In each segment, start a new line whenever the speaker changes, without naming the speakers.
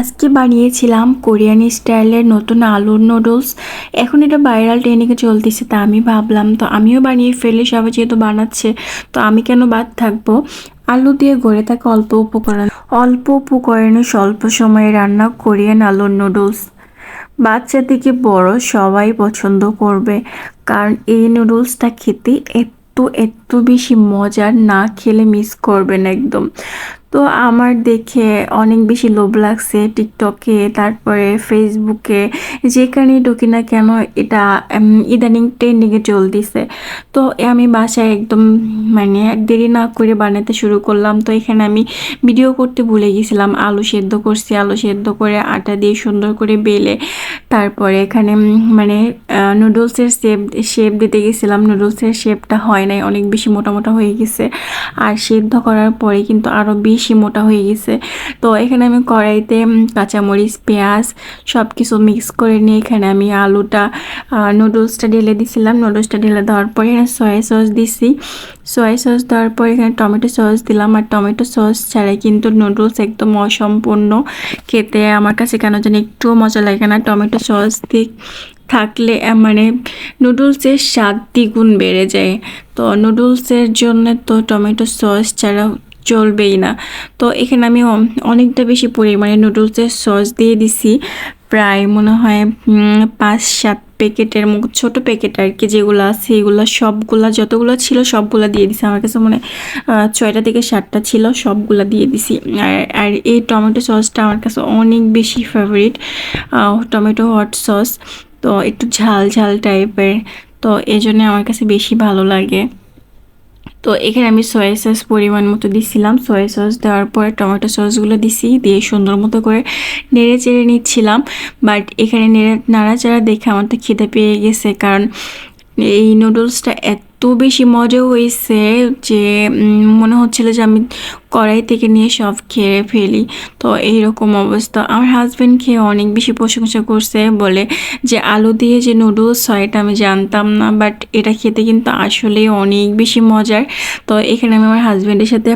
আজকে বানিয়েছিলাম কোরিয়ান স্টাইলের নতুন আলুর নুডলস এখন এটা ভাইরাল ট্রেনিংয়ে চলতেছে, তা আমি ভাবলাম, তো আমিও বানিয়ে ফেলি, সবাই যেহেতু বানাচ্ছে, তো আমি কেন বাদ থাকব? আলু দিয়ে গড়ে থাকে অল্প উপকরণ অল্প উপকরণে স্বল্প সময়ে রান্না কোরিয়ান আলুর নুডলস বাচ্চা থেকে বড় সবাই পছন্দ করবে, কারণ এই নুডলসটা খেতে এত এত বেশি মজার না খেলে মিস করবেন একদম। তো আমার দেখে অনেক বেশি লোভ লাগছে টিকটকে, তারপরে ফেসবুকে, যেখানেই ঢুকি না কেন এটা ইদানিং ট্রেন্ডিংয়ে চলতেছে। তো আমি বাসায় একদম মানে দেরি না করে বানাতে শুরু করলাম। তো এখানে আমি ভিডিও করতে ভুলে গেছিলাম। আলু সেদ্ধ করছি, আলু সেদ্ধ করে আটা দিয়ে সুন্দর করে বেলে। তারপরে এখানে মানে নুডলসের শেপ শেপ দিতে গেছিলাম। নুডলসের শেপটা হয় নাই, অনেক বেশি মোটা মোটা হয়ে গেছে। আর সেদ্ধ করার পরে কিন্তু আরও বেশি মোটা হয়ে গেছে। তো এখানে আমি কড়াইতে কাঁচামরিচ, পেঁয়াজ সব কিছু মিক্স করে নিয়ে এখানে আমি আলুটা নুডলসটা ঢেলে দিছিলাম। নুডলসটা ঢেলে দেওয়ার পরে এখানে সয়া সস দিছি। সয়া সস দেওয়ার পরে এখানে টমেটো সস দিলাম। আর টমেটো সস ছাড়াই কিন্তু নুডলস একদম অসম্পূর্ণ। খেতে আমার কাছে কেন জানি একটুও মজা লাগে না। টমেটো সস দিয়ে থাকলে মানে নুডলসের স্বাদ দ্বিগুণ বেড়ে যায়। তো নুডলসের জন্য তো টমেটো সস ছাড়া চলবেই না। তো এখানে আমি অনেকটা বেশি পরিমাণে নুডলসের সস দিয়ে দিছি। প্রায় মনে হয় পাঁচ সাত প্যাকেটের মতো ছোটো প্যাকেট আর কি যেগুলো আছে, এগুলো সবগুলা যতগুলো ছিল সবগুলো দিয়ে দিছি। আমার কাছে মনে ছয়টা থেকে সাতটা ছিল, সবগুলো দিয়ে দিছি। আর আর এই টমেটো সসটা আমার কাছে অনেক বেশি ফেভারিট টমেটো হট সস তো একটু ঝাল ঝাল টাইপের তো এই জন্যে আমার কাছে বেশি ভালো লাগে। তো এখানে আমি সয়া সস পরিমাণ মতো দিছিলাম। সয়া সস দেওয়ার পরে টমেটো সসগুলো দিছি, দিয়ে সুন্দর মতো করে নেড়ে চেড়ে নিচ্ছিলাম। বাট এখানে নেড়ে, নাড়াচাড়া দেখে আমার তো খিদে পেয়ে গেছে। কারণ এই নুডলসটা এত বেশি মজা হয়েছে যে মনে হচ্ছিল যে আমি কড়াই থেকে নিয়ে সব খেয়ে ফেলি। তো এইরকম অবস্থা। আমার হাজব্যান্ড খেয়ে অনেক বেশি প্রশংসা করছে, বলে যে আলু দিয়ে যে নুডলস হয়, এটা আমি জানতাম না বাট এটা খেতে কিন্তু আসলেই অনেক বেশি মজার। তো এখানে আমি আমার হাজব্যান্ডের সাথে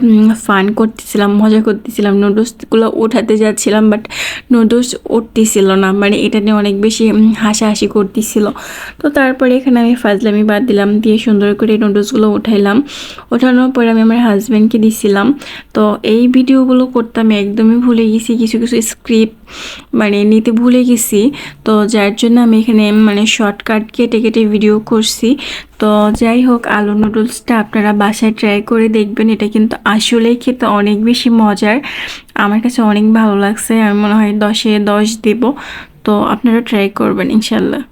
ফান করতেছিলাম, মজা করতেছিলাম নুডলসগুলো উঠাতে যাচ্ছিলাম বাট নুডলস উঠতেছিল না মানে এটা নিয়ে অনেক বেশি হাসাহাসি করতেছিল। তো তারপরে এখানে আমি ফাজলামি বাদ দিলাম, দিয়ে সুন্দর করে নুডলসগুলো উঠাইলাম। ওঠানোর পরে আমি আমার হাজব্যান্ডকে দিছিলাম। তো এই ভিডিওগুলো করতে আমি একদমই ভুলে গেছি, কিছু কিছু স্ক্রিপ্ট মানে নিতে ভুলে গেছি। তো যার জন্য আমি এখানে মানে শর্টকাট কেটে কেটে ভিডিও করছি। তো যাই হোক, আলু নুডলসটা আপনারা বাসায় ট্রাই করে দেখবেন। এটা কিন্তু আসলেই খেতে অনেক বেশি মজার। আমার কাছে অনেক ভালো লাগছে। আমি মনে হয় দশে দশ দেব। তো আপনারা ট্রাই করবেন, ইনশাল্লাহ।